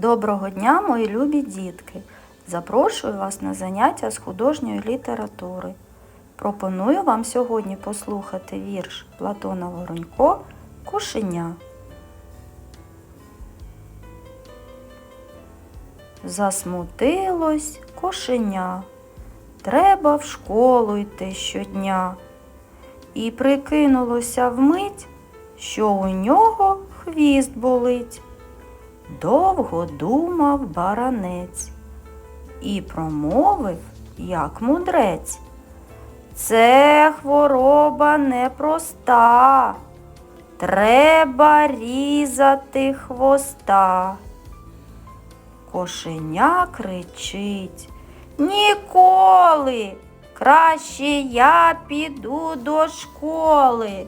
Доброго дня, мої любі дітки! Запрошую вас на заняття з художньої літератури. Пропоную вам сьогодні послухати вірш Платона Воронько Кошеня. Засмутилось кошеня. Треба в школу йти щодня. І прикинулося вмить, що у нього хвіст болить. Довго думав баранець і промовив, як мудрець. Це хвороба непроста, треба різати хвоста. Кошеня кричить Ніколи. Краще я піду до школи.